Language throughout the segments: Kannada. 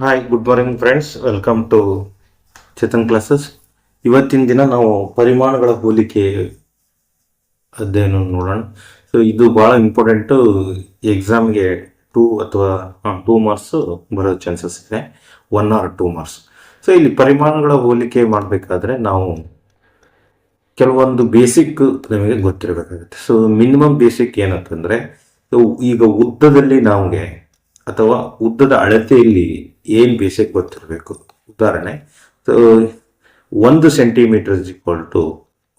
Hi good morning friends welcome to Chetan classes ಇವತ್ತಿನ ದಿನ ನಾವು ಪರಿಮಾಣಗಳ ಹೋಲಿಕೆ ಅಧ್ಯಯನ ನೋಡೋಣ. ಸೊ ಇದು ಭಾಳ ಇಂಪಾರ್ಟೆಂಟು ಎಕ್ಸಾಮ್ಗೆ ಟೂ ಅಥವಾ ಟೂ ಮಾರ್ಕ್ಸ್ ಬರೋ ಚಾನ್ಸಸ್ ಇದೆ. One or two marks so ಇಲ್ಲಿ ಪರಿಮಾಣಗಳ ಹೋಲಿಕೆ ಮಾಡಬೇಕಾದ್ರೆ ನಾವು ಕೆಲವೊಂದು ಬೇಸಿಕ್ ನಮಗೆ ಗೊತ್ತಿರಬೇಕಾಗುತ್ತೆ. ಸೊ ಮಿನಿಮಮ್ ಬೇಸಿಕ್ ಏನಂತಂದರೆ ಈಗ ಉದ್ದದಲ್ಲಿ ನಮಗೆ ಅಥವಾ ಉದ್ದದ ಅಳತೆಯಲ್ಲಿ ಏನು ಬೇಸಿಕ್ ಗೊತ್ತಿರಬೇಕು? ಉದಾಹರಣೆ ಒಂದು ಸೆಂಟಿಮೀಟರ್ ಈಕ್ವಲ್ ಟು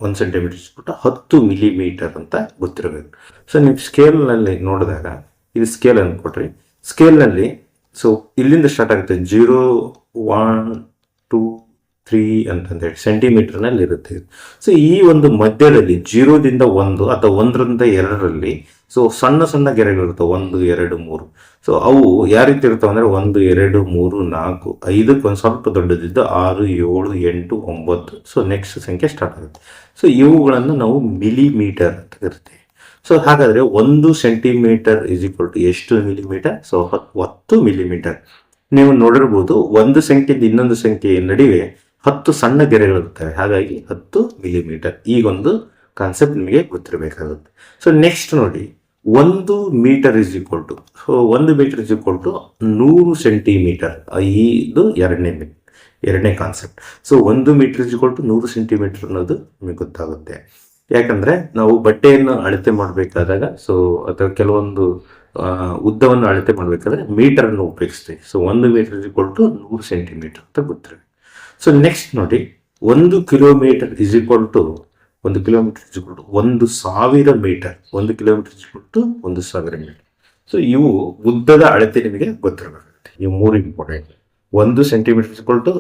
ಒಂದು ಸೆಂಟಿಮೀಟರ್ ಇಸ್ ಟು ಹತ್ತು ಮಿಲಿಮೀಟರ್ ಅಂತ ಗೊತ್ತಿರಬೇಕು. ಸೊ ನೀವು ಸ್ಕೇಲ್ನಲ್ಲಿ ನೋಡಿದಾಗ, ಇದು ಸ್ಕೇಲ್ ಅಂದ್ಕೊಟ್ರಿ ಸ್ಕೇಲ್ನಲ್ಲಿ ಸೊ ಇಲ್ಲಿಂದ ಸ್ಟಾರ್ಟ್ ಆಗುತ್ತೆ ಜೀರೋ ಒನ್ ಟೂ ತ್ರೀ ಅಂತಂದೇಳಿ ಸೆಂಟಿಮೀಟರ್ನಲ್ಲಿ ಇರುತ್ತೆ ಸೊ ಈ ಒಂದು ಮಧ್ಯದಲ್ಲಿ ಜೀರೋದಿಂದ ಒಂದು ಅಥವಾ ಒಂದರಿಂದ ಎರಡರಲ್ಲಿ ಸೊ ಸಣ್ಣ ಸಣ್ಣ ಗೆರೆಗಳಿರ್ತವೆ ಒಂದು, ಎರಡು, ಮೂರು. ಸೊ ಅವು ಯಾವ ರೀತಿ ಇರ್ತಾವೆ ಅಂದರೆ ಒಂದು, ಎರಡು, ಮೂರು, ನಾಲ್ಕು, ಐದಕ್ಕೆ ಒಂದು ಸ್ವಲ್ಪ ದೊಡ್ಡದಿದ್ದು ಆರು, ಏಳು, ಎಂಟು, ಒಂಬತ್ತು. ಸೊ ನೆಕ್ಸ್ಟ್ ಸಂಖ್ಯೆ ಸ್ಟಾರ್ಟ್ ಆಗುತ್ತೆ. ಸೊ ಇವುಗಳನ್ನು ನಾವು ಮಿಲಿಮೀಟರ್ ಅಂತ ಕರಿತೀವಿ. ಸೊ ಹಾಗಾದರೆ ಒಂದು ಸೆಂಟಿಮೀಟರ್ ಇಸ್ ಈಕ್ವಲ್ ಟು ಎಷ್ಟು ಮಿಲಿಮೀಟರ್ ಸೊ ಹತ್ತು ಮಿಲಿಮೀಟರ್ ನೀವು ನೋಡಿರ್ಬೋದು ಒಂದು ಸಂಖ್ಯೆಯಿಂದ ಇನ್ನೊಂದು ಸಂಖ್ಯೆಯ ನಡುವೆ ಹತ್ತು ಸಣ್ಣ ಗೆರೆಗಳಿರ್ತವೆ ಹಾಗಾಗಿ ಹತ್ತು ಮಿಲಿಮೀಟರ್ ಈಗೊಂದು ಕಾನ್ಸೆಪ್ಟ್ ನಿಮಗೆ ಗೊತ್ತಿರಬೇಕಾಗುತ್ತೆ. ಸೊ ನೆಕ್ಸ್ಟ್ ನೋಡಿ. ಒಂದು metre is equal to so ಒಂದು ಮೀಟರ್ ಇಸ್ ಈಕ್ವಲ್ ಟು ನೂರು ಸೆಂಟಿಮೀಟರ್ ಇದು ಎರಡನೇ ಎರಡನೇ ಕಾನ್ಸೆಪ್ಟ್ ಸೊ ಒಂದು ಮೀಟರ್ ಇಸ್ ಈಕ್ವಲ್ ಟು ನೂರು ಸೆಂಟಿಮೀಟರ್ ಅನ್ನೋದು ನಿಮಗೆ ಗೊತ್ತಾಗುತ್ತೆ. ಯಾಕಂದ್ರೆ ನಾವು ಬಟ್ಟೆಯನ್ನು ಅಳತೆ ಮಾಡಬೇಕಾದಾಗ ಸೊ ಅಥವಾ ಕೆಲವೊಂದು ಉದ್ದವನ್ನು ಅಳತೆ ಮಾಡಬೇಕಾದ್ರೆ ಮೀಟರನ್ನು ಉಪಯೋಗಿಸ್ತೀವಿ. ಸೊ ಒಂದು ಮೀಟರ್ ಇಸ್ ಈಕ್ವಲ್ ಟು ನೂರು ಸೆಂಟಿಮೀಟರ್ ಅಂತ ಗೊತ್ತಿರಬೇಕು ಸೊ ನೆಕ್ಸ್ಟ್ ನೋಡಿ, ಒಂದು ಕಿಲೋಮೀಟರ್ ಇಸ್ ಈಕ್ವಲ್ ಟು ಒಂದು ಕಿಲೋಮೀಟರ್ ಇಸ್ ಈಕ್ವಲ್ ಟು ಒಂದು ಸಾವಿರ ಮೀಟರ್ ಒಂದು ಕಿಲೋಮೀಟರ್ ಇಸ್ ಈಕ್ವಲ್ ಟು ಒಂದು ಸಾವಿರ ಮೀಟರ್ ಸೊ ಇವು ಉದ್ದದ ಅಳತೆ ನಿಮಗೆ ಗೊತ್ತಿರಬೇಕಾಗುತ್ತೆ. ಇವು ಮೂರು ಇಂಪಾರ್ಟೆಂಟ್ ಒಂದು ಸೆಂಟಿಮೀಟರ್ ಇಸ್ ಈಕ್ವಲ್ ಟು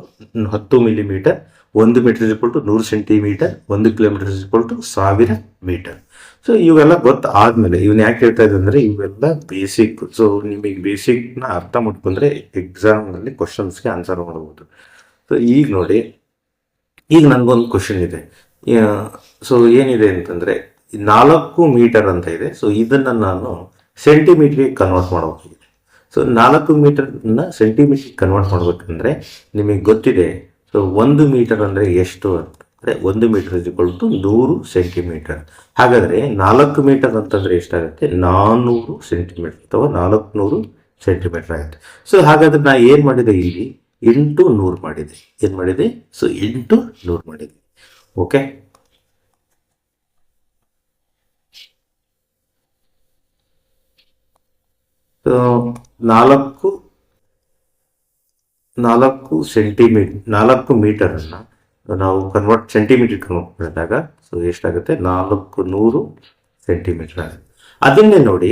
ಹತ್ತು ಮಿಲಿಮೀಟರ್ ಒಂದು ಮೀಟರ್ ಇಸ್ ಈಕ್ವಲ್ ಟು ನೂರು ಸೆಂಟಿಮೀಟರ್ ಒಂದು ಕಿಲೋಮೀಟರ್ ಇಸ್ ಈಕ್ವಲ್ ಟು ಸಾವಿರ ಮೀಟರ್ ಸೊ ಇವೆಲ್ಲ ಗೊತ್ತಾದ್ಮೇಲೆ ಇವನ್ನ ಯಾಕೆ ಹೇಳ್ತಾ ಇದ್ದೆ ಅಂದ್ರೆ ಇವೆಲ್ಲ ಬೇಸಿಕ್ ಸೊ ನಿಮಗೆ ಬೇಸಿಕ್ನ ಅರ್ಥ ಮಾಡ್ಕೊಂಡ್ರೆ ಎಕ್ಸಾಮ್ನಲ್ಲಿ ಕ್ವಶನ್ಸ್ಗೆ ಆನ್ಸರ್ ಮಾಡ್ಬೋದು. ಸೊ ಈಗ ನೋಡಿ, ಈಗ ನನಗೊಂದು ಕ್ವಶನ್ ಇದೆ. ಸೊ ಏನಿದೆ ಅಂತಂದ್ರೆ ನಾಲ್ಕು ಮೀಟರ್ ಅಂತ ಇದೆ. ಸೊ ಇದನ್ನ ನಾನು ಸೆಂಟಿಮೀಟ್ರಿಗೆ ಕನ್ವರ್ಟ್ ಮಾಡಬೇಕಾಗಿದೆ. ಸೊ ನಾಲ್ಕು ಮೀಟರ್ನ ಸೆಂಟಿಮೀಟ್ರಿಗೆ ಕನ್ವರ್ಟ್ ಮಾಡಬೇಕಂದ್ರೆ ನಿಮಗೆ ಗೊತ್ತಿದೆ ಸೊ ಒಂದು ಮೀಟರ್ ಅಂದ್ರೆ ಎಷ್ಟು ಅಂದರೆ ಒಂದು ಮೀಟರ್ ಟು ನೂರು ಸೆಂಟಿಮೀಟರ್ ಹಾಗಾದ್ರೆ ನಾಲ್ಕು ಮೀಟರ್ ಅಂತಂದ್ರೆ ಎಷ್ಟಾಗುತ್ತೆ? ನಾನ್ನೂರು ಸೆಂಟಿಮೀಟರ್ ಅಥವಾ ನಾಲ್ಕುನೂರು ಸೆಂಟಿಮೀಟರ್ ಆಗುತ್ತೆ. ಸೊ ಹಾಗಾದ್ರೆ ನಾ ಏನು ಮಾಡಿದೆ ಇಲ್ಲಿ? ಎಂಟು ನೂರು ಮಾಡಿದೆ. ಏನು ಮಾಡಿದೆ? ಸೊ ಎಂಟು ನೂರು ಮಾಡಿದೆ. ಓಕೆ ನಾಲ್ಕು ನಾಲ್ಕು ಸೆಂಟಿಮೀಟರ್ ನಾಲ್ಕು ಮೀಟರನ್ನು ನಾವು ಕನ್ವರ್ಟ್ ಸೆಂಟಿಮೀಟರ್ ಕನ್ವರ್ಟ್ ಮಾಡಿದಾಗ ಸೊ ಎಷ್ಟಾಗುತ್ತೆ? ನಾಲ್ಕು ನೂರು ಸೆಂಟಿಮೀಟರ್ ಆಗುತ್ತೆ. ಅದನ್ನೇ ನೋಡಿ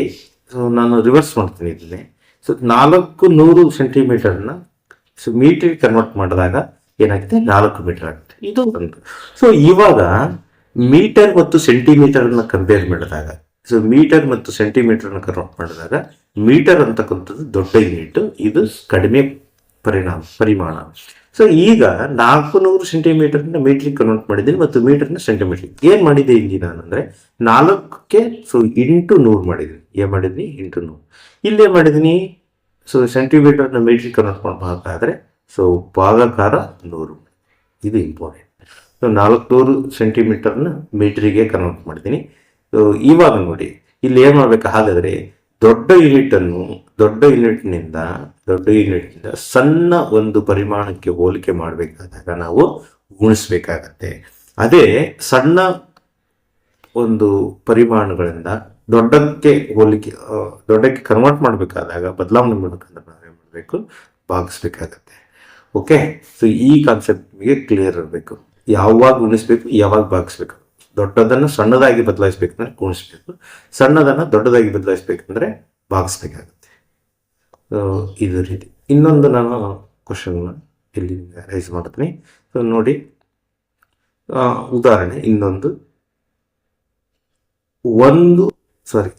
ಸೊ ನಾನು ರಿವರ್ಸ್ ಮಾಡ್ತೀನಿ ಇದನ್ನೇ ಸೊ ನಾಲ್ಕು ನೂರು ಸೆಂಟಿಮೀಟರ್ನ ಸೊ ಮೀಟರ್ ಕನ್ವರ್ಟ್ ಮಾಡಿದಾಗ ಏನಾಗುತ್ತೆ ನಾಲ್ಕು ಮೀಟರ್ ಆಗುತ್ತೆ. ಇದು ಒಂದು ಸೊ ಇವಾಗ ಮೀಟರ್ ಮತ್ತು ಸೆಂಟಿಮೀಟರ್ನ ಕಂಪೇರ್ ಮಾಡಿದಾಗ ಸೊ ಮೀಟರ್ ಮತ್ತು ಸೆಂಟಿಮೀಟರ್ನ ಕನ್ವರ್ಟ್ ಮಾಡಿದಾಗ ಮೀಟರ್ ಅಂತಕ್ಕಂಥದ್ದು ದೊಡ್ಡ ಯೂನಿಟ್ ಇದು ಕಡಿಮೆ ಪರಿಣಾಮ ಪರಿಮಾಣ. ಸೊ ಈಗ ನಾಲ್ಕು ನೂರು ಸೆಂಟಿಮೀಟರ್ನ ಮೀಟ್ರಿಗೆ ಕನ್ವರ್ಟ್ ಮಾಡಿದ್ದೀನಿ ಮತ್ತು ಮೀಟರ್ನ ಸೆಂಟಿಮೀಟರ್ ಏನು ಮಾಡಿದೆ ಇಲ್ಲಿ ನಾನು ಅಂದರೆ ನಾಲ್ಕಕ್ಕೆ ಸೊ ಇಂಟು ನೂರು ಮಾಡಿದ್ದೀನಿ. ಏನ್ ಮಾಡಿದ್ದೀನಿ? ಇಂಟು ನೂರು. ಇಲ್ಲೇ ಮಾಡಿದೀನಿ ಸೊ ಸೆಂಟಿಮೀಟರ್ನ ಮೀಟ್ರಿಗೆ ಕನ್ವರ್ಟ್ ಮಾಡಬೇಕಾದ್ರೆ ಸೊ ಭಾಗಕಾರ ನೂರು. ಇದು ಇಂಪಾರ್ಟೆಂಟ್ ಸೊ ನಾಲ್ಕುನೂರು ಸೆಂಟಿಮೀಟರ್ನ ಮೀಟ್ರಿಗೆ ಕನ್ವರ್ಟ್ ಮಾಡ್ತೀನಿ. ಸೊ ಇವಾಗ ನೋಡಿ, ಇಲ್ಲಿ ಏನು ಮಾಡಬೇಕು ಹಾಗಾದರೆ, ದೊಡ್ಡ ಯೂನಿಟನ್ನು ದೊಡ್ಡ ಯೂನಿಟ್ನಿಂದ ದೊಡ್ಡ ಯೂನಿಟ್ನಿಂದ ಸಣ್ಣ ಒಂದು ಪರಿಮಾಣಕ್ಕೆ ಹೋಲಿಕೆ ಮಾಡಬೇಕಾದಾಗ ನಾವು ಗುಣಿಸ್ಬೇಕಾಗತ್ತೆ. ಅದೇ ಸಣ್ಣ ಒಂದು ಪರಿಮಾಣಗಳಿಂದ ದೊಡ್ಡಕ್ಕೆ ಹೋಲಿಕೆ ದೊಡ್ಡಕ್ಕೆ ಕನ್ವರ್ಟ್ ಮಾಡಬೇಕಾದಾಗ ಬದಲಾವಣೆ ಮಾಡಬೇಕಂದ್ರೆ ನಾವೇನು ಮಾಡಬೇಕು? ಭಾಗಿಸ್ಬೇಕಾಗತ್ತೆ. ಓಕೆ ಸೊ ಈ ಕಾನ್ಸೆಪ್ಟ್ ನಿಮಗೆ ಕ್ಲಿಯರ್ ಇರಬೇಕು. ಯಾವಾಗ ಗುಣಿಸ್ಬೇಕು, ಯಾವಾಗ ಭಾಗಿಸ್ಬೇಕು. ದೊಡ್ಡದನ್ನು ಸಣ್ಣದಾಗಿ ಬದಲಾಯಿಸ್ಬೇಕಂದ್ರೆ ಗುಣಿಸ್ಬೇಕು. ಸಣ್ಣದನ್ನು ದೊಡ್ಡದಾಗಿ ಬದಲಾಯಿಸ್ಬೇಕಂದ್ರೆ ಭಾಗಿಸ್ಬೇಕಾಗುತ್ತೆ. ಇದು ರೀತಿ. ಇನ್ನೊಂದು ನಾನು ಕ್ವಶನ್ನ ಇಲ್ಲಿ ರೈಸ್ ಮಾಡ್ತೀನಿ. ಸೊ ನೋಡಿ. ಉದಾಹರಣೆ, ಇನ್ನೊಂದು. ಒಂದು ಸಾರಿ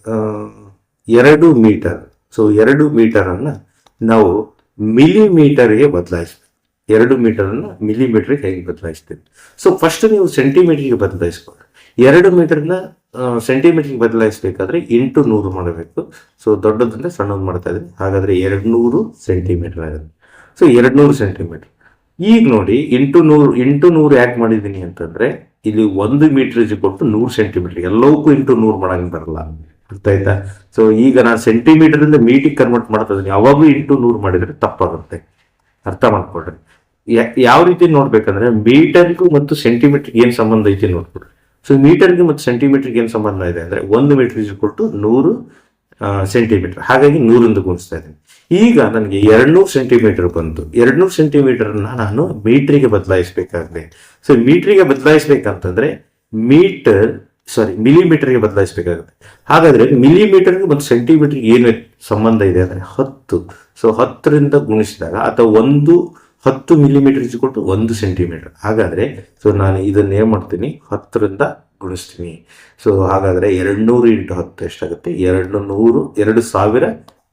ಎರಡು ಮೀಟರ್ ಸೊ ಎರಡು ಮೀಟರನ್ನು ನಾವು ಮಿಲಿಮೀಟರ್ಗೆ ಬದಲಾಯಿಸ್ಬೇಕು. ಎರಡು ಮೀಟರನ್ನು ಮಿಲಿಮೀಟರ್ಗೆ ಹೇಗೆ ಬದಲಾಯಿಸ್ತೀವಿ? ಸೊ ಫಸ್ಟ್ ನೀವು ಸೆಂಟಿಮೀಟರ್ಗೆ ಬದಲಾಯಿಸ್ಬೋದು ಎರಡು ಮೀಟರ್ನ ಸೆಂಟಿಮೀಟರ್ಗೆ ಬದಲಾಯಿಸಬೇಕಾದ್ರೆ ಎಂಟು ನೂರು ಮಾಡಬೇಕು. ಸೊ ದೊಡ್ಡದಂದ್ರೆ ಸಣ್ಣದು ಮಾಡ್ತಾ ಇದ್ದೀನಿ. ಹಾಗಾದ್ರೆ ಎರಡು ಸೆಂಟಿಮೀಟರ್ ಆಗುತ್ತೆ. ಸೊ ಎರಡು ನೂರು ಸೆಂಟಿಮೀಟರ್ ಈಗ ನೋಡಿ, ಎಂಟು ನೂರು ಎಂಟು ನೂರು ಯಾಕೆ ಮಾಡಿದ್ದೀನಿ ಅಂತಂದ್ರೆ, ಇಲ್ಲಿ ಒಂದು ಮೀಟರ್ ಕೊಟ್ಟು ನೂರು ಸೆಂಟಿಮೀಟರ್ ಎಲ್ಲವಕ್ಕೂ ಇಂಟು ನೂರು ಮಾಡಂಗ್ ಬರಲ್ಲ. ಅರ್ಥ ಆಯ್ತಾ? ಸೊ ಈಗ ನಾನು ಸೆಂಟಿಮೀಟರ್ ಇಂದ ಮೀಟಿಗೆ ಕನ್ವರ್ಟ್ ಮಾಡ್ತಾ ಇದ್ದೀನಿ. ಯಾವಾಗಲೂ ಇಂಟು ನೂರು ಮಾಡಿದರೆ ತಪ್ಪಾಗುತ್ತೆ. ಅರ್ಥ ಮಾಡ್ಕೊಡ್ರಿ ಯಾ- ಯಾವ ರೀತಿ ನೋಡ್ಬೇಕಂದ್ರೆ ಮೀಟರ್ಗೂ ಮತ್ತು ಸೆಂಟಿಮೀಟರ್ಗೆ ಏನ್ ಸಂಬಂಧ ಐತಿ ನೋಡ್ಕೊಡ್ರಿ ಸೊ ಮೀಟರ್ಗೆ ಮತ್ತು ಸೆಂಟಿಮೀಟರ್ಗೆ ಏನ್ ಸಂಬಂಧ ಇದೆ ಅಂದ್ರೆ ಒಂದು ಮೀಟರ್ ಕೊಟ್ಟು ನೂರು ಸೆಂಟಿಮೀಟರ್. ಹಾಗಾಗಿ ನೂರಿಂದ ಗುಣಿಸ್ತಾ ಇದ್ದೀನಿ. ಈಗ ನನಗೆ ಎರಡ್ನೂರು ಸೆಂಟಿಮೀಟರ್ ಬಂತು ಎರಡ್ನೂರು ಸೆಂಟಿಮೀಟರ್ನ ನಾನು ಮೀಟ್ರಿಗೆ ಬದಲಾಯಿಸಬೇಕಾಗಿದೆ. ಸೊ ಮೀಟ್ರಿಗೆ ಬದಲಾಯಿಸ್ಬೇಕಂತಂದ್ರೆ ಮೀಟರ್ ಸಾರಿ ಮಿಲಿಮೀಟರ್ಗೆ ಬದಲಾಯಿಸಬೇಕಾಗುತ್ತೆ. ಹಾಗಾದ್ರೆ ಮಿಲಿಮೀಟರ್ಗೆ ಮತ್ತು ಸೆಂಟಿಮೀಟರ್ಗೆ ಏನು ಸಂಬಂಧ ಇದೆ ಅಂದ್ರೆ ಹತ್ತು. ಸೊ ಹತ್ತರಿಂದ ಗುಣಿಸಿದಾಗ ಅಥವಾ ಒಂದು ಹತ್ತು ಮಿಲಿಮೀಟರ್ ಕೊಟ್ಟು ಒಂದು ಸೆಂಟಿಮೀಟರ್ ಹಾಗಾದರೆ ಸೊ ನಾನು ಇದನ್ನು ಏನು ಮಾಡ್ತೀನಿ? ಹತ್ತರಿಂದ ಗುಣಿಸ್ತೀನಿ. ಸೊ ಹಾಗಾದರೆ ಎರಡು ನೂರು ಇಂಟು ಹತ್ತು ಎಷ್ಟಾಗುತ್ತೆ? ಎರಡು ನೂರು ಎರಡು ಸಾವಿರ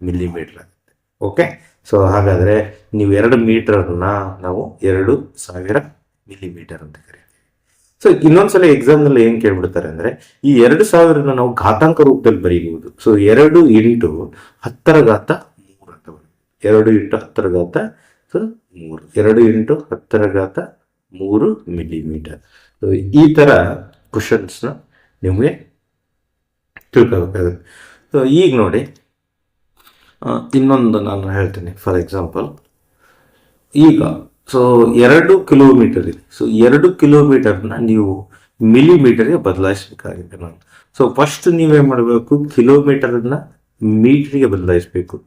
ಮಿಲಿಮೀಟರ್ ಆಗುತ್ತೆ. ಓಕೆ ಸೊ ಹಾಗಾದರೆ ನೀವು ಎರಡು ಮೀಟರನ್ನ ನಾವು ಎರಡು ಸಾವಿರ ಮಿಲಿಮೀಟರ್ ಅಂತ ಕರಿತೀವಿ. ಸೊ ಇನ್ನೊಂದ್ಸಲ ಎಕ್ಸಾಮ್ನಲ್ಲಿ ಏನು ಕೇಳ್ಬಿಡ್ತಾರೆ ಅಂದರೆ, ಈ ಎರಡು ಸಾವಿರನ ನಾವು ಘಾತಾಂಕ ರೂಪದಲ್ಲಿ ಬರೀಬಹುದು. ಸೊ ಎರಡು ಇಂಟು ಹತ್ತರ ಘಾತ ಮೂರು ಅಂತ ಬರೀ ಎರಡು ಇಂಟು ಹತ್ತರ ಘಾತ ಸೊ ಮೂರು, ಎರಡು ಇಂಟು ಹತ್ತರ ಘಾತ ಮೂರು ಮಿಲಿಮೀಟರ್. ಈ ತರ ಕ್ವಶನ್ಸ್ನ ನಿಮಗೆ ತಿಳ್ಕೋಬೇಕಾಗುತ್ತೆ. ಈಗ ನೋಡಿ ಇನ್ನೊಂದು ನಾನು ಹೇಳ್ತೀನಿ. ಫಾರ್ ಎಕ್ಸಾಂಪಲ್ ಈಗ ಸೊ ಎರಡು ಕಿಲೋಮೀಟರ್ ಇದೆ. ಸೊ ಎರಡು ಕಿಲೋಮೀಟರ್ನ ನೀವು ಮಿಲಿಮೀಟರ್ಗೆ ಬದಲಾಯಿಸಬೇಕಾಗಿದೆ ನಾನು. ಸೊ ಫಸ್ಟ್ ನೀವೇನು ಮಾಡಬೇಕು? ಕಿಲೋಮೀಟರ್ನ ಮೀಟರ್ಗೆ ಬದಲಾಯಿಸಬೇಕು.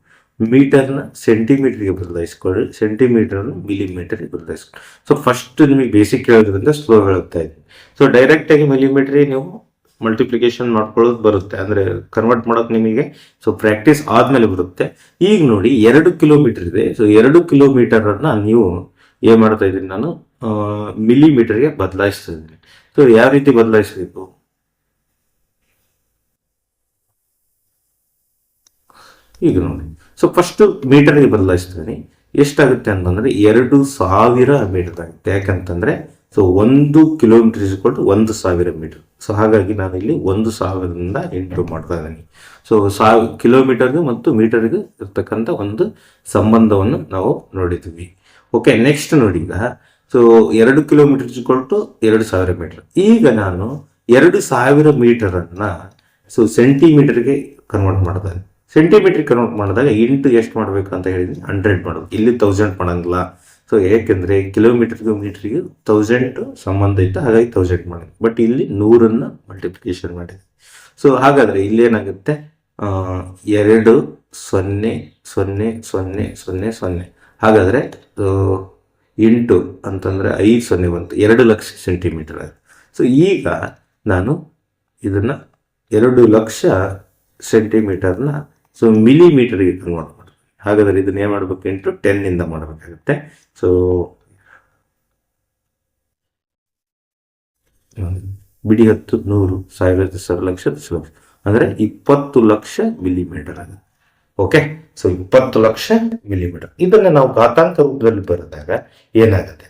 ಮೀಟರ್ನ ಸೆಂಟಿಮೀಟರ್ಗೆ ಬದಲಾಯಿಸ್ಕೊಳ್ಳಿ, ಸೆಂಟಿಮೀಟರ್ನ ಮಿಲಿಮೀಟರ್ಗೆ ಬದಲಾಯಿಸ್ಕೊಳ್ಳಿ. ಸೊ ಫಸ್ಟ್ ನಿಮಗೆ ಬೇಸಿಕ್ ಹೇಳೋದ್ರಿಂದ ಸ್ಲೋ ಹೇಳ್ತಾ ಇದೆ ಸೊ ಡೈರೆಕ್ಟಾಗಿ ಮಿಲಿಮೀಟರ್ಗೆ ನೀವು ಮಲ್ಟಿಪ್ಲಿಕೇಶನ್ ಮಾಡ್ಕೊಳ್ಳೋದು ಬರುತ್ತೆ. ಅಂದ್ರೆ ಕನ್ವರ್ಟ್ ಮಾಡೋದು ನಿಮಗೆ ಸೊ ಪ್ರಾಕ್ಟೀಸ್ ಆದಮೇಲೆ ಬರುತ್ತೆ. ಈಗ ನೋಡಿ, ಎರಡು ಕಿಲೋಮೀಟರ್ ಇದೆ. ಸೊ ಎರಡು ಕಿಲೋಮೀಟರ್ ಅನ್ನ ನೀವು ಏನ್ ಮಾಡ್ತಾ ಇದ್ದೀನಿ ನಾನು ಮಿಲಿಮೀಟರ್ಗೆ ಬದಲಾಯಿಸ್ತಾ ಇದ್ದೀನಿ. ಸೊ ಯಾವ ರೀತಿ ಬದಲಾಯಿಸಬೇಕು? ಈಗ ನೋಡಿ. ಸೊ ಫಸ್ಟ್ ಮೀಟರ್ಗೆ ಬದಲಾಯಿಸ್ತೀನಿ. ಎಷ್ಟಾಗುತ್ತೆ ಅಂತಂದ್ರೆ ಎರಡು ಸಾವಿರ ಮೀಟರ್ ಆಗುತ್ತೆ. ಯಾಕಂತಂದರೆ ಸೊ ಒಂದು ಕಿಲೋಮೀಟರ್ ಇಸ್ಕೊಂಡು ಒಂದು ಸಾವಿರ ಮೀಟರ್ ಸೊ ಹಾಗಾಗಿ ನಾನು ಇಲ್ಲಿ ಒಂದು ಸಾವಿರದಿಂದ ಎಂಟು ಮಾಡ್ತಾ ಇದ್ದೀನಿ. ಸೊ ಸಾವ್ ಕಿಲೋಮೀಟರ್ಗೆ ಮತ್ತು ಮೀಟರ್ಗೆ ಇರ್ತಕ್ಕಂಥ ಒಂದು ಸಂಬಂಧವನ್ನು ನಾವು ನೋಡಿದ್ವಿ ಓಕೆ ನೆಕ್ಸ್ಟ್ ನೋಡಿ ಈಗ. ಸೊ ಎರಡು ಕಿಲೋಮೀಟರ್ ಇಸ್ಕೊಳ್ತು ಎರಡು ಸಾವಿರ ಮೀಟರ್ ಈಗ ನಾನು ಎರಡು ಸಾವಿರ ಮೀಟರನ್ನು ಸೊ ಸೆಂಟಿಮೀಟರ್ಗೆ ಕನ್ವರ್ಟ್ ಮಾಡ್ತಾರೆ ಸೆಂಟಿಮೀಟರ್ ಕನ್ವರ್ಟ್ ಮಾಡಿದಾಗ ಇಂಟು ಎಷ್ಟು ಮಾಡಬೇಕು ಅಂತ ಹೇಳಿದ್ವಿ ಹಂಡ್ರೆಡ್ ಮಾಡೋದು. ಇಲ್ಲಿ ತೌಸಂಡ್ ಮಾಡಂಗಿಲ್ಲ. ಸೊ ಏಕೆಂದರೆ ಕಿಲೋಮೀಟರ್ಗೆ ಮೀಟ್ರಿಗೆ ತೌಸಂಡ್ ಸಂಬಂಧ ಇತ್ತು ಹಾಗಾಗಿ ತೌಸಂಡ್ ಮಾಡಿದ್ವಿ ಬಟ್ ಇಲ್ಲಿ ನೂರನ್ನು ಮಲ್ಟಿಪ್ಲಿಕೇಶನ್ ಮಾಡಿದ್ವಿ ಸೊ ಹಾಗಾದ್ರೆ ಇಲ್ಲಿ ಏನಾಗುತ್ತೆ? ಆ, ಎರಡು ಸೊನ್ನೆ ಸೊನ್ನೆ ಸೊನ್ನೆ ಸೊನ್ನೆ ಸೊನ್ನೆ. ಹಾಗಾದ್ರೆ ಎಂಟು ಅಂತಂದ್ರೆ ಐದು ಸೊನ್ನೆ ಬಂತು. ಎರಡು ಲಕ್ಷ ಸೆಂಟಿಮೀಟರ್ ಸೊ ಈಗ ನಾನು ಇದನ್ನ ಎರಡು ಲಕ್ಷ ಸೆಂಟಿಮೀಟರ್ನ ಸೊ ಮಿಲಿಮೀಟರ್ಗೆ ಕನ್ವರ್ಟ್ ಮಾಡ್ತೀವಿ. ಹಾಗಾದ್ರೆ ಇದನ್ನ ಏನು ಮಾಡ್ಬೇಕು ಇಂಟು ಟೆನ್ ಇಂದ ಮಾಡಬೇಕಾಗುತ್ತೆ. ಸೊ ಬಿಡಿ ಹತ್ತು, ನೂರು ಸಾವಿರದ ಸಾವಿರ ಲಕ್ಷ ದಶ ಲಕ್ಷ. ಅಂದ್ರೆ ಇಪ್ಪತ್ತು ಲಕ್ಷ ಮಿಲಿಮೀಟರ್ ಆಗುತ್ತೆ. ಓಕೆ ಸೊ ಇಪ್ಪತ್ತು ಲಕ್ಷ ಮಿಲಿಮೀಟರ್ ಇದನ್ನ ನಾವು ಘಾತಾಂಕ ರೂಪದಲ್ಲಿ ಬರೆದಾಗ ಏನಾಗುತ್ತೆ?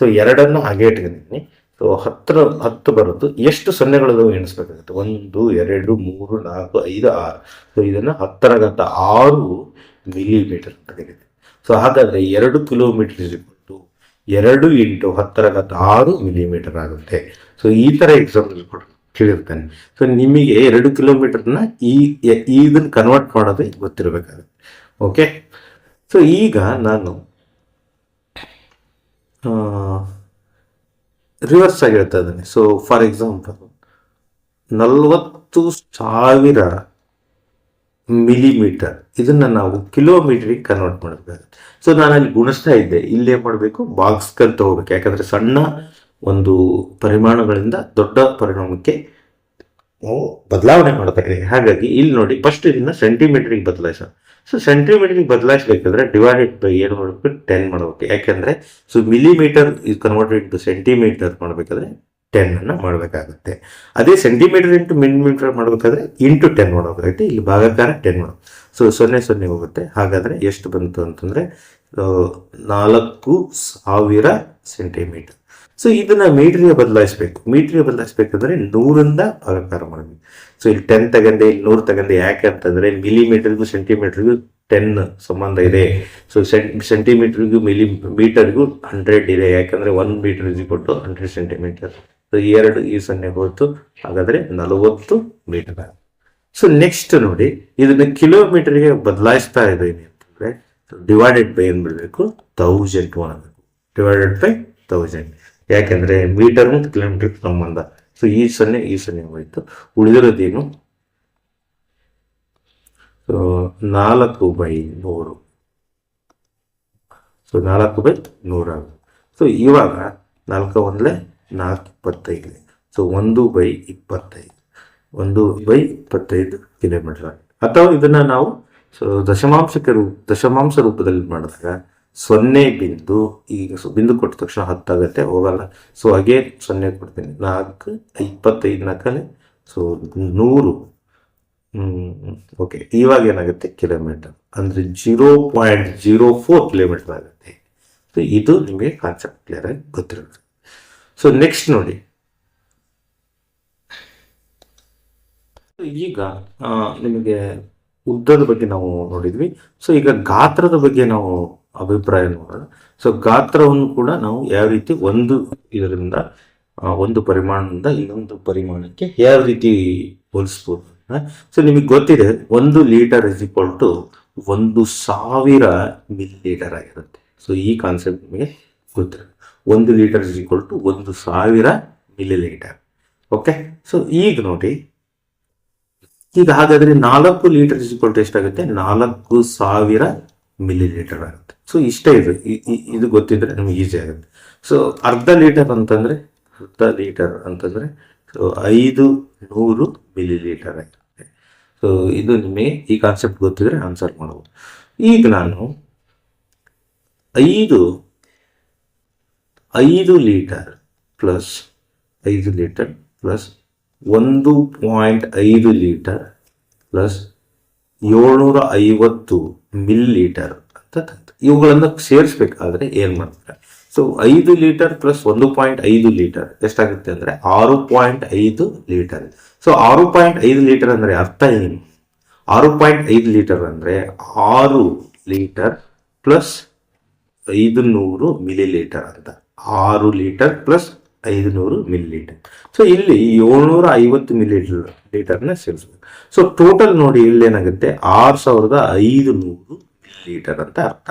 ಸೊ ಎರಡನ್ನು ಹಾಗೆ ಇಟ್ಕೊಂಡಿದ್ದೀನಿ. ಸೊ ಹತ್ತರ ಹತ್ತು ಬರೋದು, ಎಷ್ಟು ಸೊನ್ನೆಗಳು ಎಣಿಸ್ಬೇಕಾಗುತ್ತೆ? ಒಂದು, ಎರಡು, ಮೂರು, ನಾಲ್ಕು, ಐದು, ಆರು. ಸೊ ಇದನ್ನು ಹತ್ತರ ಘಾತ ಆರು ಮಿಲಿಮೀಟರ್ ತೆಗೆದಿದೆ ಸೊ ಹಾಗಾದರೆ ಎರಡು ಕಿಲೋಮೀಟರ್ ಇಸ್ಬಿಟ್ಟು ಎರಡು ಇಂಟು ಹತ್ತರ ಘಾತ ಆರು ಮಿಲಿಮೀಟರ್ ಆಗುತ್ತೆ. ಸೊ ಈ ಥರ ಎಕ್ಸಾಂಪಲ್ ಕೇಳಿರ್ತಾನೆ. ಸೊ ನಿಮಗೆ ಎರಡು ಕಿಲೋಮೀಟರ್ನ ಈ ಇದನ್ನ ಕನ್ವರ್ಟ್ ಮಾಡೋದು ಗೊತ್ತಿರಬೇಕಾಗುತ್ತೆ. ಓಕೆ ಸೊ ಈಗ ನಾನು ರಿವರ್ಸ್ ಆಗಿ ಹೇಳ್ತಾ ಇದ್ದೀನಿ. ಸೊ ಫಾರ್ ಎಕ್ಸಾಂಪಲ್ ನಲವತ್ತು ಸಾವಿರ ಮಿಲಿಮೀಟರ್ ಇದನ್ನ ನಾವು ಕಿಲೋಮೀಟ್ರಿಗೆ ಕನ್ವರ್ಟ್ ಮಾಡಬೇಕಾಗುತ್ತೆ ಸೊ ನಾನು ಅಲ್ಲಿ ಗುಣಿಸ್ತಾ ಇದ್ದೆ. ಇಲ್ಲಿ ಮಾಡಬೇಕು ಮಾಡಬೇಕು ಬಾಕ್ಸ್ಗಳು ತಗೋಬೇಕು ಯಾಕಂದ್ರೆ ಸಣ್ಣ ಒಂದು ಪರಿಮಾಣಗಳಿಂದ ದೊಡ್ಡ ಪರಿಣಾಮಕ್ಕೆ ಬದಲಾವಣೆ ಮಾಡ್ತಾ ಹಾಗಾಗಿ ಇಲ್ಲಿ ನೋಡಿ ಫಸ್ಟ್ ಇದನ್ನ ಸೆಂಟಿಮೀಟರ್ಗೆ ಬದಲಾಯಿಸೋಣ ಸೊ ಸೆಂಟಿಮೀಟರ್ಗೆ ಬದಲಾಯಿಸಬೇಕಾದ್ರೆ ಡಿವೈಡೆಡ್ ಬೈ ಏನು ಮಾಡಬೇಕು ಟೆನ್ ಮಾಡಬೇಕು. ಯಾಕೆಂದ್ರೆ so millimetre is converted to centimetre ಮಾಡಬೇಕಾದ್ರೆ ಟೆನ್ ಅನ್ನ ಮಾಡಬೇಕಾಗುತ್ತೆ. ಅದೇ ಸೆಂಟಿಮೀಟರ್ ಇಂಟು ಮಿಲಿಮೀಟರ್ ಮಾಡಬೇಕಾದ್ರೆ ಇಂಟು ಟೆನ್ ಮಾಡಬೇಕಾಗುತ್ತೆ ಇಲ್ಲಿ ಭಾಗಕಾರ ಟೆನ್ ಮಾಡಬೇಕು ಸೊ ಸೊನ್ನೆ ಸೊನ್ನೆ ಹೋಗುತ್ತೆ. ಹಾಗಾದ್ರೆ ಎಷ್ಟು ಬಂತು ಅಂತಂದ್ರೆ ನಾಲ್ಕು ಸಾವಿರ ಸೆಂಟಿಮೀಟರ್ ಸೊ ಇದನ್ನ ಮೀಟ್ರಿಗೆ ಬದಲಾಯಿಸಬೇಕು. ಮೀಟ್ರಿಗೆ ಬದಲಾಯಿಸಬೇಕಂದ್ರೆ ನೂರಿಂದ ಭಾಗಾಕಾರ ಮಾಡಬೇಕು ಸೊ ಇಲ್ಲಿ ಟೆನ್ ತಗಂದೆ ಇಲ್ಲಿ ನೂರು ತಗೊಂಡೆ ಯಾಕೆ ಅಂತಂದ್ರೆ ಮಿಲಿಮೀಟರ್ಗೂ ಸೆಂಟಿಮೀಟರ್ಗೂ ಟೆನ್ ಸಂಬಂಧ ಇದೆ. ಸೊ ಸೆಂಟಿಮೀಟರ್ಗೂ ಮಿಲಿ ಮೀಟರ್ಗೂ ಹಂಡ್ರೆಡ್ ಇದೆ. ಯಾಕಂದ್ರೆ ಒನ್ ಮೀಟರ್ ಕೊಟ್ಟು ಹಂಡ್ರೆಡ್ ಸೆಂಟಿಮೀಟರ್ ಸೊ ಎರಡು ಈ ಸೊನ್ನೆ ಹೊತ್ತು ಹಾಗಾದ್ರೆ ನಲವತ್ತು ಮೀಟರ್ ಸೊ ನೆಕ್ಸ್ಟ್ ನೋಡಿ, ಇದನ್ನ ಕಿಲೋಮೀಟರ್ಗೆ ಬದಲಾಯಿಸ್ತಾ ಇದ್ದೀನಿ. ಅಂತಂದ್ರೆ ಡಿವೈಡೆಡ್ ಬೈ ಏನ್ ಬಿಡಬೇಕು thousand one divided by thousand ಯಾಕೆಂದ್ರೆ ಮೀಟರ್ ಮತ್ತು ಕಿಲೋಮೀಟರ್ ಸಂಬಂಧ. ಸೊ ಈ ಸೊನ್ನೆ ಈ ಸೊನ್ನೆ ಹೋಯಿತು. ಉಳಿದಿರೋದೇನು? ಸೊ ನಾಲ್ಕು ಬೈ ನೂರು. ಸೊ ನಾಲ್ಕು ಬೈ ನೂರಾಗುತ್ತೆ ಸೊ ಇವಾಗ ನಾಲ್ಕು ಒಂದಲೇ ನಾಲ್ಕು ಇಪ್ಪತ್ತೈದು ಸೊ ಒಂದು ಬೈ ಇಪ್ಪತ್ತೈದು. ಒಂದು ಬೈ ಇಪ್ಪತ್ತೈದು ಕಿಲೋಮೀಟರ್ ಅಥವಾ ಇದನ್ನ ನಾವು ಸೊ ದಶಮಾಂಶಕ್ಕೆ ರೂಪ ದಶಮಾಂಶ ರೂಪದಲ್ಲಿ ಮಾಡಿದಾಗ ಸೊನ್ನೆ ಬಿಂದು, ಈಗ ಬಿಂದು ಕೊಟ್ಟ ತಕ್ಷಣ ಹತ್ತಾಗತ್ತೆ ಹೋಗಲ್ಲ. ಸೊ ಹಾಗೆ ಸೊನ್ನೆ ಕೊಡ್ತೀನಿ. ನಾಲ್ಕು, ಇಪ್ಪತ್ತೈದು ನಾಲ್ಕನೇ ಸೊ ನೂರು. ಓಕೆ. ಇವಾಗ ಏನಾಗುತ್ತೆ? ಕಿಲೋಮೀಟರ್. ಅಂದರೆ zero point zero four kilometre ಆಗುತ್ತೆ. ಸೊ ಇದು ನಿಮಗೆ ಕಾನ್ಸೆಪ್ಟ್ ಕ್ಲಿಯರ್ ಆಗಿ ಗೊತ್ತಿರುತ್ತೆ. ಸೊ ನೆಕ್ಸ್ಟ್ ನೋಡಿ. ಈಗ ನಿಮಗೆ ಉದ್ದದ ಬಗ್ಗೆ ನಾವು ನೋಡಿದ್ವಿ. ಸೊ ಈಗ ಗಾತ್ರದ ಬಗ್ಗೆ ನಾವು ಅಭಿಪ್ರಾಯ ಸೊ ಗಾತ್ರವನ್ನು ಕೂಡ ನಾವು ಯಾವ ರೀತಿ ಒಂದು ಇದರಿಂದ ಒಂದು ಪರಿಮಾಣದಿಂದ ಇನ್ನೊಂದು ಪರಿಮಾಣಕ್ಕೆ ಯಾವ ರೀತಿ ಹೋಲಿಸ್ಬೋದು? ಸೊ ನಿಮಗೆ ಗೊತ್ತಿದೆ, ಒಂದು ಲೀಟರ್ ಇಸ್ ಈಕ್ವಲ್ ಟು ಒಂದು ಸಾವಿರ ಮಿಲಿ ಲೀಟರ್ ಆಗಿರುತ್ತೆ. ಸೊ ಈ ಕಾನ್ಸೆಪ್ಟ್ ನಿಮಗೆ ಗೊತ್ತಿದೆ. ಒಂದು ಲೀಟರ್ ಇಸ್ ಈಕ್ವಲ್ ಟು ಒಂದು ಸಾವಿರ ಮಿಲಿ ಲೀಟರ್ ಓಕೆ ಸೊ ಈಗ ನೋಡಿ, ಈಗ ಹಾಗಾದ್ರೆ ನಾಲ್ಕು ಲೀಟರ್ ಇಸ್ಕೊಳ್ತು ಎಷ್ಟಾಗುತ್ತೆ? ನಾಲ್ಕು ಸಾವಿರ ಮಿಲಿ ಲೀಟರ್ ಆಗುತ್ತೆ. ಸೊ ಇಷ್ಟೇ ಇದು. ಇದು ಗೊತ್ತಿದ್ರೆ ನಮ್ಗೆ ಈಸಿ ಆಗುತ್ತೆ. ಸೊ ಅರ್ಧ ಲೀಟರ್ ಅಂತಂದ್ರೆ, ಅರ್ಧ ಲೀಟರ್ ಅಂತಂದ್ರೆ ಸೊ ಐದು ನೂರು ಮಿಲಿ ಲೀಟರ್ ಆಗುತ್ತೆ. ಸೊ ಇದು ನಿಮಗೆ ಈ ಕಾನ್ಸೆಪ್ಟ್ ಗೊತ್ತಿದ್ರೆ ಆನ್ಸರ್ ಮಾಡ್ಬೋದು. ಈಗ ನಾನು ಐದು ಐದು ಲೀಟರ್ ಪ್ಲಸ್ ಐದು ಲೀಟರ್ ಪ್ಲಸ್ ಒಂದು ಪಾಯಿಂಟ್ ಐದು ಲೀಟರ್ ಪ್ಲಸ್ ಏಳ್ನೂರ ಐವತ್ತು ಮಿಲ್ ಲೀಟರ್ ಅಂತ ಇವುಗಳನ್ನು ಸೇರಿಸ್ಬೇಕಾದ್ರೆ ಏನು ಮಾಡ್ತಾರೆ? ಸೊ ಐದು ಲೀಟರ್ ಪ್ಲಸ್ ಒಂದು ಪಾಯಿಂಟ್ ಐದು ಲೀಟರ್ ಎಷ್ಟಾಗುತ್ತೆ ಅಂದರೆ ಆರು ಪಾಯಿಂಟ್ ಐದು ಲೀಟರ್. ಸೊ ಆರು ಪಾಯಿಂಟ್ ಐದು ಲೀಟರ್ ಅಂದರೆ ಅರ್ಥ ಏನು? ಆರು ಪಾಯಿಂಟ್ ಐದು ಲೀಟರ್ ಅಂದರೆ ಆರು ಲೀಟರ್ ಪ್ಲಸ್ ಐದು ನೂರು ಮಿಲಿ ಲೀಟರ್ ಅಂತ. ಆರು ಲೀಟರ್ ಪ್ಲಸ್ ಐದು ನೂರು ಮಿಲಿ ಲೀಟರ್ ಸೊ ಇಲ್ಲಿ ಏಳ್ನೂರ ಐವತ್ತು ಮಿಲಿ ಲೀಟರ್ನ ಸೇರಿಸ್ಬೇಕು. ಸೊ ಟೋಟಲ್ ನೋಡಿ ಇಲ್ಲಿ ಏನಾಗುತ್ತೆ? ಆರು ಸಾವಿರದ ಐದು ನೂರು ಮಿಲಿ ಲೀಟರ್ ಅಂತ ಅರ್ಥ.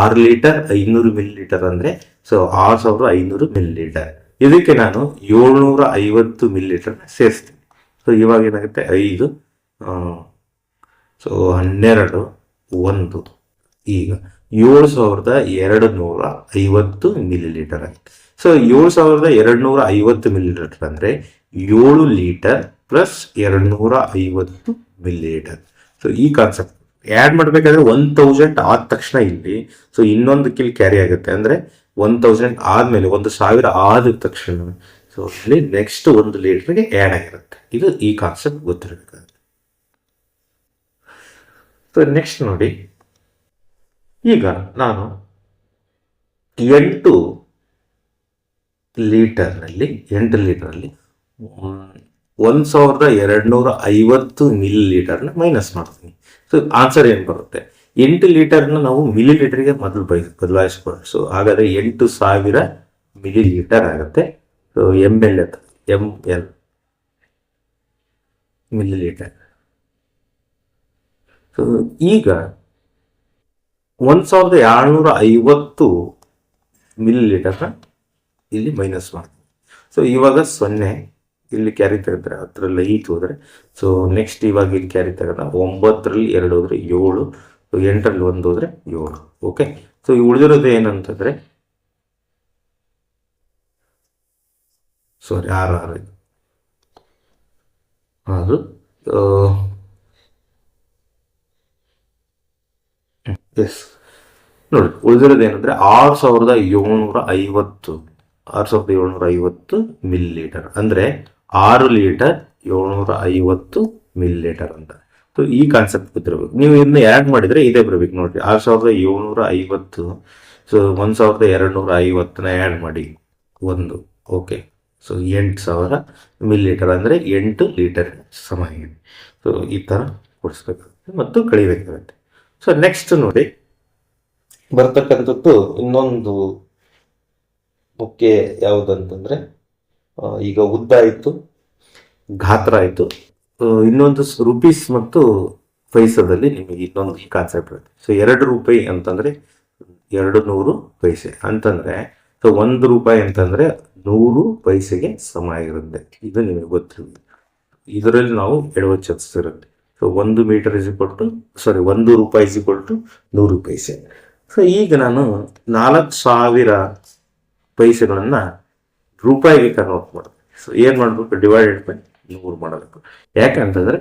ಆರು ಲೀಟರ್ ಐನೂರು ಮಿಲಿ ಲೀಟರ್ ಅಂದ್ರೆ ಸೊ ಆರು ಸಾವಿರದ ಐನೂರು ಮಿಲಿ ಲೀಟರ್ ಇದಕ್ಕೆ ನಾನು ಏಳ್ನೂರ ಐವತ್ತು ಮಿಲಿ ಲೀಟರ್ನ ಸೇರಿಸ್ತೀನಿ. ಸೊ ಇವಾಗ ಏನಾಗುತ್ತೆ? ಐದು ಸೊ ಹನ್ನೆರಡು, ಒಂದು. ಈಗ ಏಳು ಸಾವಿರದ ಎರಡು ನೂರ ಐವತ್ತು ಮಿಲಿ ಲೀಟರ್ ಸೊ ಏಳು ಸಾವಿರದ ಎರಡು ನೂರ ಐವತ್ತು ಮಿಲಿ ಲೀಟರ್ ಅಂದರೆ ಏಳು ಲೀಟರ್ ಪ್ಲಸ್ ಎರಡು ನೂರ ಐವತ್ತು ಮಿಲಿ ಲೀಟರ್ ಸೊ ಈ ಕಾನ್ಸೆಪ್ಟ್ ಆ್ಯಡ್ ಮಾಡಬೇಕಾದ್ರೆ ಒನ್ ತೌಸಂಡ್ ಆದ ತಕ್ಷಣ ಇಲ್ಲಿ ಸೊ ಇನ್ನೊಂದು ಕಿಲ್ ಕ್ಯಾರಿ ಆಗುತ್ತೆ. ಅಂದರೆ ಒನ್ ತೌಸಂಡ್ ಆದಮೇಲೆ ಒಂದು ಸಾವಿರ ಆದ ತಕ್ಷಣ. ಸೊ ಇಲ್ಲಿ ನೆಕ್ಸ್ಟ್ ಒಂದು ಲೀಟರ್ಗೆ ಆ್ಯಡ್ ಆಗಿರುತ್ತೆ. ಇದು ಈ ಕಾನ್ಸೆಪ್ಟ್ ಗೊತ್ತಿರಬೇಕಾದ್ರೆ. ಸೊ ನೆಕ್ಸ್ಟ್ ನೋಡಿ. ಈಗ ನಾನು ಎಂಟು ಲೀಟರ್ನಲ್ಲಿ, ಎಂಟು ಲೀಟರಲ್ಲಿ ಒಂದು ಸಾವಿರದ ಎರಡುನೂರ ಐವತ್ತು ಮಿಲಿ ಲೀಟರ್ನ ಮೈನಸ್ ಮಾಡ್ತೀನಿ. ಸೊ ಆನ್ಸರ್ ಏನು ಬರುತ್ತೆ? ಎಂಟು ಲೀಟರ್ನ ನಾವು ಮಿಲಿ ಲೀಟರ್ಗೆ ಮೊದಲು ಬೈ ಸೊ ಹಾಗಾದರೆ ಎಂಟು ಸಾವಿರ ಮಿಲಿ ಲೀಟರ್ ಆಗುತ್ತೆ. ಸೊ ಎಂ ಎಲ್ ಎತ್ M L millilitre so ಈಗ ಒಂದು ಸಾವಿರದ ಏಳ್ನೂರ ಐವತ್ತು ಮಿಲಿ ಲೀಟರ್ನ ಇಲ್ಲಿ ಮೈನಸ್ ಮಾಡ್ತೀವಿ ಸೊ ಇವಾಗ ಸೊನ್ನೆ ಇಲ್ಲಿ ಕ್ಯಾರಿ ತೆಗೆದ್ರೆ ಹತ್ತರಲ್ಲಿ ಐದು ಹೋದರೆ ಸೊ ನೆಕ್ಸ್ಟ್ ಇವಾಗ ಇಲ್ಲಿ ಕ್ಯಾರಿ ತೆಗೆದ ಒಂಬತ್ತರಲ್ಲಿ ಎರಡು ಹೋದರೆ ಏಳು ಸೊ ಎಂಟರಲ್ಲಿ ಒಂದು ಹೋದರೆ ಏಳು ಓಕೆ ಸೊ ಈ ಉಳಿದಿರೋದು ಏನಂತಂದರೆ ಸಾರಿ ಆರು ಆರು ಅದು ಎಸ್. ನೋಡಿ, ಉಳಿದಿರೋದು ಏನಂದ್ರೆ ಆರು ಸಾವಿರದ ಏಳ್ನೂರ ಐವತ್ತು, ಆರು ಸಾವಿರದ ಏಳ್ನೂರ ಐವತ್ತು ಮಿಲ್ ಲೀಟರ್ ಅಂದ್ರೆ ಆರು ಲೀಟರ್ ಏಳ್ನೂರ ಐವತ್ತು ಮಿಲ್ ಲೀಟರ್ ಅಂತ. ಸೊ ಈ ಕಾನ್ಸೆಪ್ಟ್ ಗೊತ್ತಿರಬೇಕು ನೀವು ಇದನ್ನ ಆ್ಯಡ್ ಮಾಡಿದ್ರೆ ಇದೇ ಬರಬೇಕು ನೋಡ್ರಿ. ಆರು ಸಾವಿರದ ಏಳ್ನೂರ ಐವತ್ತು ಸೊ ಒಂದು ಸಾವಿರದ ಎರಡು ನೂರ ಐವತ್ತನ್ನ ಆ್ಯಡ್ ಮಾಡಿ. ಒಂದು. ಓಕೆ ಸೊ ಎಂಟು ಸಾವಿರ ಮಿಲಿಲೀಟರ್ ಅಂದರೆ ಎಂಟು ಲೀಟರ್ ಸಮ ಆಗಿದೆ ಸೊ ಈ ಥರ ಕೊಡಿಸ್ಬೇಕಾಗುತ್ತೆ ಮತ್ತು ಕಳಿಬೇಕಾಗುತ್ತೆ. ಸೊ ನೆಕ್ಸ್ಟ್ ನೋಡಿ. ಬರ್ತಕ್ಕಂಥದ್ದು ಇನ್ನೊಂದು ಮುಖ್ಯ ಯಾವುದಂತಂದ್ರೆ ಈಗ ಉದ್ದ ಆಯಿತು. ಗಾತ್ರ ಆಯಿತು. ಇನ್ನೊಂದು ರುಪೀಸ್ ಮತ್ತು ಪೈಸದಲ್ಲಿ ನಿಮಗೆ ಇನ್ನೊಂದು ಕಾನ್ಸೆಪ್ಟ್ ಇರುತ್ತೆ ಸೊ ಎರಡು ರೂಪಾಯಿ ಅಂತಂದ್ರೆ ಎರಡು ನೂರು ಪೈಸೆ. ಅಂತಂದ್ರೆ ಸೊ ಒಂದು ರೂಪಾಯಿ ಅಂತಂದ್ರೆ ನೂರು ಪೈಸೆಗೆ ಸಮ ಆಗಿರುತ್ತೆ ಇದು ನಿಮಗೆ ಗೊತ್ತಿರುತ್ತೆ. ಇದರಲ್ಲಿ ನಾವು ಎಡವ ಚರ್ಚಿಸಿರುತ್ತೆ ಸೊ ಒಂದು ಮೀಟರ್ ಇಸ್ ಸಾರಿ ಒಂದು ರೂಪಾಯಿ ಇಸ್ ಇಕ್ವಲ್ ಟು ನೂರು ಪೈಸೆ ಸೊ ಈಗ ನಾನು ನಾಲ್ಕು ಸಾವಿರ ಪೈಸೆಗಳನ್ನು ರೂಪಾಯಿಗೆ ಕನ್ವರ್ಟ್ ಮಾಡಬೇಕು ಸೊ ಏನು ಮಾಡಬೇಕು? ಡಿವೈಡೆಡ್ ಬೈ ನೂರು ಮಾಡಬೇಕು. ಯಾಕಂತಂದರೆ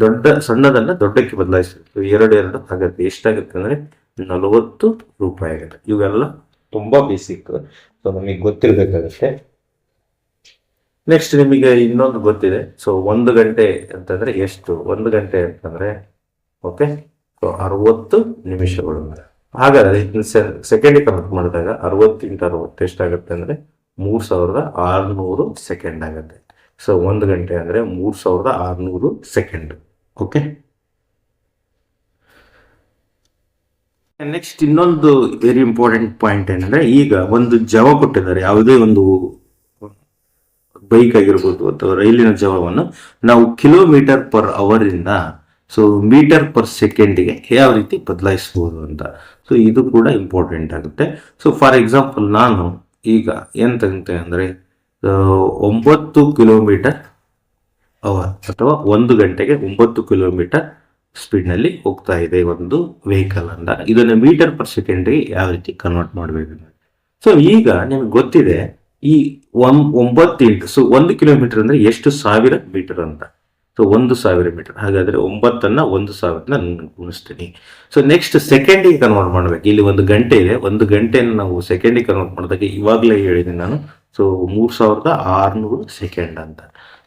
ದೊಡ್ಡ, ಸಣ್ಣದನ್ನ ದೊಡ್ಡಕ್ಕೆ ಬದಲಾಯಿಸಬೇಕು. ಎರಡು ಎರಡು ಆಗುತ್ತೆ. ಎಷ್ಟಾಗುತ್ತೆ ಅಂದ್ರೆ ನಲವತ್ತು ರೂಪಾಯಿ ಆಗುತ್ತೆ. ಇವೆಲ್ಲ ತುಂಬಾ ಬೇಸಿಕ್ ಸೊ ನಮಗೆ ಗೊತ್ತಿರಬೇಕಾಗತ್ತೆ. ನೆಕ್ಸ್ಟ್ ನಿಮಗೆ ಇನ್ನೊಂದು ಗೊತ್ತಿದೆ. ಸೊ ಒಂದು ಗಂಟೆ ಅಂತಂದ್ರೆ ಎಷ್ಟು? ಒಂದು ಗಂಟೆ ಅಂತಂದ್ರೆ ಓಕೆ ಸೊ ಅರವತ್ತು ನಿಮಿಷಗಳು. ಹಾಗಾದ್ರೆ ಸೆಕೆಂಡ್ ಕನ್ವರ್ಟ್ ಮಾಡಿದಾಗ ಅರವತ್ತು ಇಂಟು ಅರವತ್ತು ಎಷ್ಟಾಗುತ್ತೆ ಅಂದ್ರೆ ಮೂರ್ ಸಾವಿರದ ಆರುನೂರು ಸೆಕೆಂಡ್ ಆಗುತ್ತೆ. ಸೊ ಒಂದು ಗಂಟೆ ಅಂದ್ರೆ ಮೂರ್ ಸಾವಿರದ ಆರುನೂರು ಸೆಕೆಂಡ್ ಓಕೆ ನೆಕ್ಸ್ಟ್ ಇನ್ನೊಂದು ವೆರಿ ಇಂಪಾರ್ಟೆಂಟ್ ಪಾಯಿಂಟ್ ಏನಂದ್ರೆ ಈಗ ಒಂದು ಜವ ಕೊಟ್ಟಿದ್ದಾರೆ. ಯಾವುದೇ ಒಂದು ಬೈಕ್ ಆಗಿರ್ಬೋದು ಅಥವಾ ರೈಲಿನ ಜವವನ್ನು ನಾವು ಕಿಲೋಮೀಟರ್ ಪರ್ ಅವರ್ ಇಂದ ಸೊ ಮೀಟರ್ ಪರ್ ಸೆಕೆಂಡಿಗೆ ಯಾವ ರೀತಿ ಬದಲಾಯಿಸಬಹುದು ಅಂತ. ಸೊ ಇದು ಕೂಡ ಇಂಪಾರ್ಟೆಂಟ್ ಆಗುತ್ತೆ. ಸೊ ಫಾರ್ ಎಕ್ಸಾಂಪಲ್ ನಾನು ಈಗ ಎಂತಂತೆ ಅಂದ್ರೆ ಒಂಬತ್ತು ಕಿಲೋಮೀಟರ್ ಅವರ್ ಅಥವಾ ಒಂದು ಗಂಟೆಗೆ ಒಂಬತ್ತು ಕಿಲೋಮೀಟರ್ ಸ್ಪೀಡ್ನಲ್ಲಿ ಹೋಗ್ತಾ ಇದೆ ಒಂದು ವೆಹಿಕಲ್ ಅಂತ. ಇದನ್ನ ಮೀಟರ್ ಪರ್ ಸೆಕೆಂಡಿಗೆ ಯಾವ ರೀತಿ ಕನ್ವರ್ಟ್ ಮಾಡಬೇಕು ಸೊ ಈಗ ನಿಮ್ಗೆ ಗೊತ್ತಿದೆ, ಈ ಒಂ ಒಂಬತ್ತು ಸೊ ಒಂದು ಕಿಲೋಮೀಟರ್ ಅಂದ್ರೆ ಎಷ್ಟು ಸಾವಿರ ಮೀಟರ್ ಅಂತ. ಸೊ ಒಂದು ಸಾವಿರ ಮೀಟರ್ ಹಾಗಾದ್ರೆ ಒಂಬತ್ತನ್ನು ಒಂದು ಸಾವಿರನ ನಾನು ಗುಣಿಸ್ತೀನಿ ಸೊ ನೆಕ್ಸ್ಟ್ ಸೆಕೆಂಡಿಗೆ ಕನ್ವರ್ಟ್ ಮಾಡಬೇಕು. ಇಲ್ಲಿ ಒಂದು ಗಂಟೆ ಇದೆ. ಒಂದು ಗಂಟೆನ ನಾವು ಸೆಕೆಂಡಿಗೆ ಕನ್ವರ್ಟ್ ಮಾಡಿದಾಗ ಇವಾಗಲೇ ಹೇಳಿದ್ದೀನಿ ನಾನು. ಸೊ ಮೂರ್ ಸಾವಿರದ ಆರುನೂರು ಸೆಕೆಂಡ್ ಅಂತ.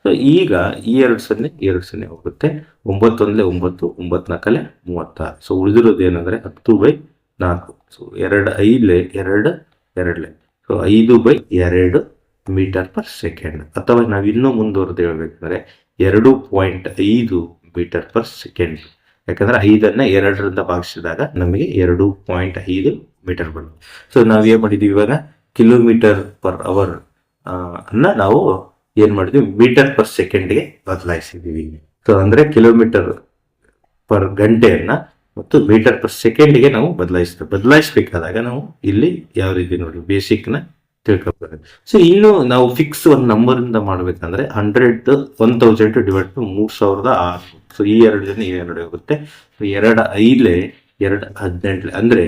ಸೊ ಈಗ ಈ ಎರಡು ಸೊನ್ನೆ ಎರಡು ಸೊನ್ನೆ ಹೋಗುತ್ತೆ. ಒಂಬತ್ತೊಂದಲೇ ಒಂಬತ್ತು ಒಂಬತ್ತು ನಾಲ್ಕಲೆ ಮೂವತ್ತಾರು. ಸೊ ಉಳಿದಿರೋದು ಏನಂದ್ರೆ ಹತ್ತು ಬೈ ನಾಲ್ಕು. ಸೊ ಎರಡು ಐದ್ಲೆ ಎರಡು, ಎರಡ್ಲೆ. ಸೊ ಐದು ಬೈ ಎರಡು ಮೀಟರ್ ಪರ್ ಸೆಕೆಂಡ್ ಅಥವಾ ನಾವು ಇನ್ನೂ ಮುಂದುವರೆದು ಹೇಳ್ಬೇಕಂದ್ರೆ ಎರಡು ಪಾಯಿಂಟ್ ಐದು ಮೀಟರ್ ಪರ್ ಸೆಕೆಂಡ್ ಯಾಕಂದ್ರೆ ಐದನ್ನ ಎರಡರಿಂದ ಭಾಗಿಸಿದಾಗ ನಮಗೆ ಎರಡು ಪಾಯಿಂಟ್ ಐದು ಮೀಟರ್ ಬರುತ್ತೆ. ಸೊ ನಾವು ಏನು ಮಾಡಿದೀವಿ ಇವಾಗ? ಕಿಲೋಮೀಟರ್ ಪರ್ ಅವರ್ ಅನ್ನ ನಾವು ಏನ್ ಮಾಡಿದ್ವಿ? ಮೀಟರ್ ಪರ್ ಸೆಕೆಂಡ್ಗೆ ಬದಲಾಯಿಸಿದೀವಿ. ಸೊ ಅಂದ್ರೆ ಕಿಲೋಮೀಟರ್ ಪರ್ ಗಂಟೆಯನ್ನ ಮತ್ತು ಮೀಟರ್ ಪರ್ ಸೆಕೆಂಡ್ಗೆ ನಾವು ಬದಲಾಯಿಸ್ತೇವೆ. ಬದಲಾಯಿಸಬೇಕಾದಾಗ ನಾವು ಇಲ್ಲಿ ಯಾವ ರೀತಿ ನೋಡಿ ಬೇಸಿಕ್ ತಿಳ್ಕೊಬೇಕು ಸೊ ಇನ್ನು ನಾವು ಫಿಕ್ಸ್ ಒಂದು ನಂಬರ್ ಇಂದ ಮಾಡ್ಬೇಕಂದ್ರೆ hundred one thousand divide to ಮೂರ್ ಸಾವಿರದ ಆರು ಸೊ ಈ ಎರಡು ಜನ ಈ ಎರಡು ಹೋಗುತ್ತೆ. ಸೊ ಎರಡು ಐದ್ಲೆ ಎರಡು ಹದಿನೆಂಟು ಅಂದ್ರೆ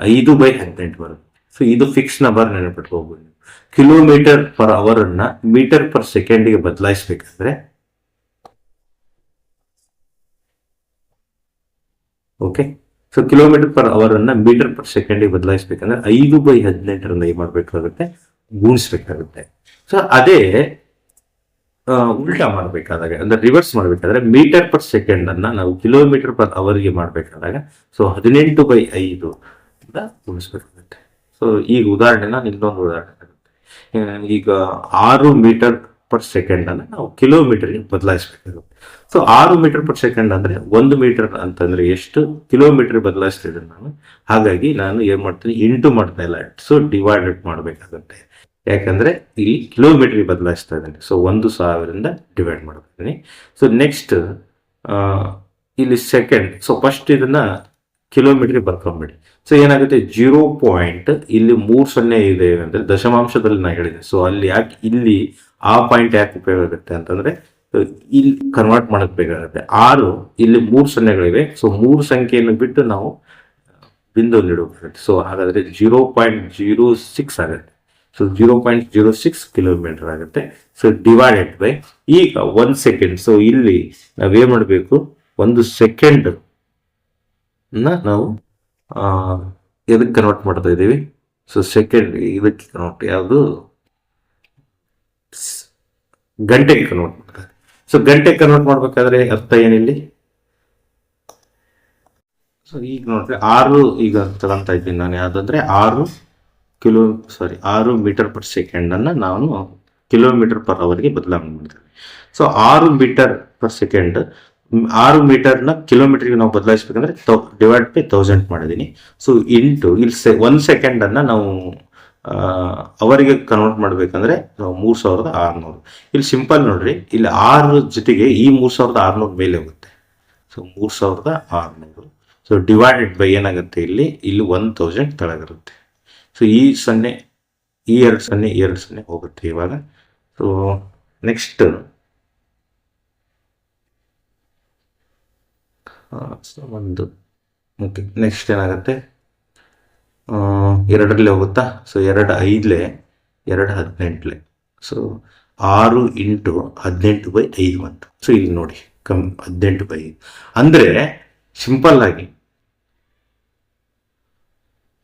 ಐದು ಬೈ ಹದಿನೆಂಟು ಬರುತ್ತೆ. ಸೊ ಇದು ಫಿಕ್ಸ್ ನಂಬರ್ ನೆನಪಿಟ್ಕೋಬಹುದು ಕಿಲೋಮೀಟರ್ ಪರ್ ಅವರ್ ಅನ್ನ ಮೀಟರ್ ಪರ್ ಸೆಕೆಂಡ್ಗೆ ಬದಲಾಯಿಸಬೇಕಂದ್ರೆ okay so kilometre per hour ಅನ್ನ ಮೀಟರ್ ಪರ್ ಸೆಕೆಂಡ್ ಬದಲಾಯಿಸಬೇಕಂದ್ರೆ ಐದು ಬೈ ಹದಿನೆಂಟರಿಂದ ಏನ್ ಮಾಡ್ಬೇಕಾಗುತ್ತೆ? ಗುಣಿಸ್ಬೇಕಾಗುತ್ತೆ. ಸೊ ಅದೇ ಉಲ್ಟಾ ಮಾಡಬೇಕಾದಾಗ, ಅಂದ್ರೆ ರಿವರ್ಸ್ ಮಾಡಬೇಕಾದ್ರೆ ಮೀಟರ್ ಪರ್ ಸೆಕೆಂಡ್ ಅನ್ನ ನಾವು ಕಿಲೋಮೀಟರ್ ಪರ್ ಅವರ್ಗೆ ಮಾಡಬೇಕಾದಾಗ ಸೊ ಹದಿನೆಂಟು ಬೈ ಐದು ಅಂತ ಗುಣಿಸ್ಬೇಕಾಗುತ್ತೆ. ಸೊ ಈಗ ಉದಾಹರಣೆನ ನಾನು ಇನ್ನೊಂದು ಉದಾಹರಣೆ ಈಗ ಆರು ಮೀಟರ್ ಪರ್ ಸೆಕೆಂಡ್ ಅನ್ನ ನಾವು ಕಿಲೋಮೀಟರ್ಗೆ ಬದಲಾಯಿಸಬೇಕಾಗುತ್ತೆ. ಸೊ ಆರು ಮೀಟರ್ ಪರ್ ಸೆಕೆಂಡ್ ಅಂದ್ರೆ ಒಂದು ಮೀಟರ್ ಅಂತಂದ್ರೆ ಎಷ್ಟು ಕಿಲೋಮೀಟರ್ ಬದಲಾಯಿಸ್ತಿದ್ದೀನಿ ನಾನು? ಹಾಗಾಗಿ ನಾನು ಏನ್ ಮಾಡ್ತೀನಿ? ಇಂಟು ಮಾಡ್ತಾ ಇಲ್ಲ. ಸೊ ಡಿವೈಡೆಡ್ ಮಾಡಬೇಕಾಗುತ್ತೆ. ಯಾಕಂದ್ರೆ ಇಲ್ಲಿ ಕಿಲೋಮೀಟರ್ ಬದಲಾಯಿಸ್ತಾ ಇದ್ದೇನೆ. ಸೊ ಒಂದು ಸಾವಿರದಿಂದ ಡಿವೈಡ್ ಮಾಡ್ಬಿಡ್ತೀನಿ ಸೊ ನೆಕ್ಸ್ಟ್ ಇಲ್ಲಿ ಸೆಕೆಂಡ್ ಸೊ ಫಸ್ಟ್ ಇದನ್ನ ಕಿಲೋಮೀಟರ್ ಬರ್ಕೊಂಬಿಡಿ. ಸೊ ಏನಾಗುತ್ತೆ? ಜೀರೋ ಪಾಯಿಂಟ್ ಇಲ್ಲಿ ಮೂರು ಸೊನ್ನೆ ಇದೆ ಅಂದ್ರೆ ದಶಮಾಂಶದಲ್ಲಿ ನಾ ಹೇಳಿದೆ. ಸೊ ಅಲ್ಲಿ ಯಾಕೆ ಇಲ್ಲಿ ಆ ಪಾಯಿಂಟ್ ಯಾಕೆ ಉಪಯೋಗ ಆಗುತ್ತೆ ಅಂತಂದ್ರೆ ಇಲ್ಲಿ ಕನ್ವರ್ಟ್ ಮಾಡಕ್ ಬೇಕಾಗುತ್ತೆ. ಆರು, ಇಲ್ಲಿ ಮೂರು ಸೊನ್ನೆಗಳಿವೆ. ಸೊ ಮೂರು ಸಂಖ್ಯೆಯನ್ನು ಬಿಟ್ಟು ನಾವು ಬಿಂದು ಇಡಬೇಕಾಗುತ್ತೆ. ಸೊ ಹಾಗಾದ್ರೆ ಜೀರೋ ಪಾಯಿಂಟ್ ಜೀರೋ ಸಿಕ್ಸ್ ಆಗುತ್ತೆ. So zero point zero six kilometre ಆಗುತ್ತೆ. ಸೊ ಡಿವೈಡೆಡ್ ಬೈ ಈಗ ಒನ್ ಸೆಕೆಂಡ್ ಸೊ ಇಲ್ಲಿ ನಾವೇನ್ ಮಾಡಬೇಕು? ಒಂದು ಸೆಕೆಂಡ್ ನಾವು ಎದಕ್ಕೆ ಕನ್ವರ್ಟ್ ಮಾಡ್ತಾ ಇದ್ದೀವಿ? ಸೊ ಸೆಕೆಂಡ್ ಇದಕ್ಕೆ ಕನ್ವರ್ಟ್ ಯಾವುದು? ಗಂಟೆಗೆ ಕನ್ವರ್ಟ್ ಮಾಡ್ತಾರೆ ಸೊ ಗಂಟೆಗೆ ಕನ್ವರ್ಟ್ ಮಾಡ್ಬೇಕಾದ್ರೆ ಅರ್ಥ ಏನಿಲ್ಲಿ? ಸೊ ಈಗ ನೋಡ್ರಿ, ಆರು ಈಗ ತಗೊಂತ ಇದ್ದೀನಿ ನಾನು ಯಾವುದಂದ್ರೆ ಆರು ಕಿಲೋ ಸಾರಿ ಆರು ಮೀಟರ್ ಪರ್ ಸೆಕೆಂಡನ್ನು ನಾನು ಕಿಲೋಮೀಟರ್ ಪರ್ ಅವರ್ಗೆ ಬದಲಾವಣೆ ಮಾಡ್ತೇನೆ ಸೊ ಆರು ಮೀಟರ್ ಪರ್ ಸೆಕೆಂಡ್ ಆರು ಮೀಟರ್ನ ಕಿಲೋಮೀಟರ್ಗೆ ನಾವು ಬದಲಾಯಿಸ್ಬೇಕಂದ್ರೆ ಡಿವೈಡ್ ಬೈ ತೌಸಂಡ್ ಮಾಡಿದ್ದೀನಿ. ಸೊ ಇಂಟು ಇಲ್ಲಿ ಸೆ ಒಂದು ಸೆಕೆಂಡನ್ನು ನಾವು ಅವರಿಗೆ ಕನ್ವರ್ಟ್ ಮಾಡಬೇಕಂದ್ರೆ ಮೂರು ಸಾವಿರದ ಆರುನೂರು. ಇಲ್ಲಿ ಸಿಂಪಲ್ ನೋಡ್ರಿ, ಇಲ್ಲಿ ಆರು ಜೊತೆಗೆ ಈ ಮೂರು ಸಾವಿರದ ಆರುನೂರು ಮೇಲೆ ಹೋಗುತ್ತೆ. ಸೊ ಮೂರು ಸಾವಿರದ ಆರುನೂರು. ಸೊ ಡಿವೈಡೆಡ್ ಬೈ ಏನಾಗುತ್ತೆ ಇಲ್ಲಿ? ಇಲ್ಲಿ ಒನ್ ತೌಸಂಡ್ ತಳಗಿರುತ್ತೆ ಸೊ ಈ ಸೊನ್ನೆ, ಈ ಎರಡು ಸೊನ್ನೆ ಎರಡು ಸೊನ್ನೆ ಹೋಗುತ್ತೆ ಇವಾಗ. ಸೊ ನೆಕ್ಸ್ಟ್ ಒಂದು ಓಕೆ ನೆಕ್ಸ್ಟ್ ಏನಾಗುತ್ತೆ? ಎರಡರಲ್ಲಿ ಹೋಗುತ್ತಾ? ಸೊ ಎರಡು ಐದಲೆ, ಎರಡು ಹದಿನೆಂಟ್ಲೆ. ಸೊ ಆರು ಇಂಟು ಹದಿನೆಂಟು ಬೈ ಐದು ಅಂತ ಸೊ ಇಲ್ಲಿ ನೋಡಿ, ಕಮ್ ಹದಿನೆಂಟು ಬೈ ಐದು. ಅಂದರೆ, ಸಿಂಪಲ್ ಆಗಿ,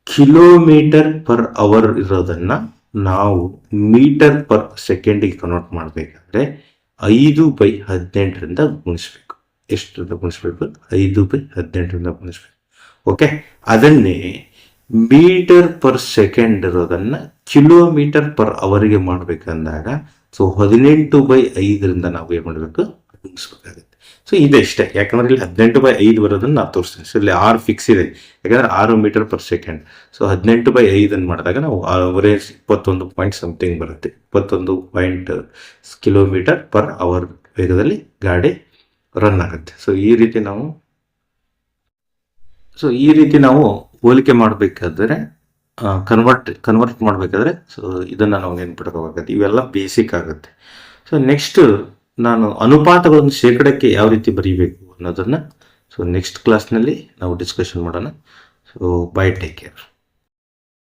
ಕಿಲೋಮೀಟರ್ ಪರ್ ಅವರ್ ಇರೋದನ್ನು ನಾವು ಮೀಟರ್ ಪರ್ ಸೆಕೆಂಡಿಗೆ ಕನ್ವರ್ಟ್ ಮಾಡಬೇಕಾದ್ರೆ ಐದು ಬೈ ಹದಿನೆಂಟರಿಂದ ಗುಣಿಸ್ಬೇಕು. ಎಷ್ಟರಿಂದ ಗುಣಿಸ್ಬೇಕು? ಐದು ಬೈ ಹದಿನೆಂಟರಿಂದ ಗುಣಿಸ್ಬೇಕು. ಓಕೆ ಅದನ್ನೇ ಮೀಟರ್ ಪರ್ ಸೆಕೆಂಡ್ ಇರೋದನ್ನ ಕಿಲೋಮೀಟರ್ ಪರ್ ಅವರಿಗೆ ಮಾಡ್ಬೇಕಂದಾಗ, ಸೊ ಹದಿನೆಂಟು ಬೈ ಐದರಿಂದ ನಾವು ಏನು ಮಾಡಬೇಕು? ಗುಣಿಸ್ಬೇಕಾಗುತ್ತೆ. ಸೊ ಇದಷ್ಟೇ ಯಾಕಂದ್ರೆ ಇಲ್ಲಿ ಹದಿನೆಂಟು ಬೈ ಐದು ಬರೋದನ್ನ ನಾವು ತೋರಿಸ್ತೀನಿ ಸೊ ಇಲ್ಲಿ ಆರು ಫಿಕ್ಸ್ ಇದೆ. ಯಾಕಂದ್ರೆ ಆರು ಮೀಟರ್ ಪರ್ ಸೆಕೆಂಡ್. ಸೊ ಹದಿನೆಂಟು ಬೈ ಐದನ್ನು ಮಾಡಿದಾಗ ನಾವು ಅವರೇಜ್ ಇಪ್ಪತ್ತೊಂದು ಪಾಯಿಂಟ್ ಸಮಥಿಂಗ್ ಬರುತ್ತೆ. ಇಪ್ಪತ್ತೊಂದು ಪಾಯಿಂಟ್ ಕಿಲೋಮೀಟರ್ ಪರ್ ಅವರ್ ವೇಗದಲ್ಲಿ ಗಾಡಿ ರನ್ ಆಗುತ್ತೆ. ಸೊ ಈ ರೀತಿ ನಾವು ಸೊ ಈ ರೀತಿ ನಾವು ಹೋಲಿಕೆ ಮಾಡಬೇಕಾದ್ರೆ ಕನ್ವರ್ಟ್ ಕನ್ವರ್ಟ್ ಮಾಡಬೇಕಾದ್ರೆ ಸೊ ಇದನ್ನು ನಾವು ನೆನ್ಪಿಟ್ಕೋಬೇಕಾಗುತ್ತೆ ಇವೆಲ್ಲ ಬೇಸಿಕ್ ಆಗುತ್ತೆ. ಸೊ ನೆಕ್ಸ್ಟ್ ನಾನು ಅನುಪಾತಗಳನ್ನು ಶೇಕಡಕ್ಕೆ ಯಾವ ರೀತಿ ಬರೀಬೇಕು ಅನ್ನೋದನ್ನು ಸೊ ನೆಕ್ಸ್ಟ್ ಕ್ಲಾಸ್ನಲ್ಲಿ ನಾವು ಡಿಸ್ಕಷನ್ ಮಾಡೋಣ. So bye take care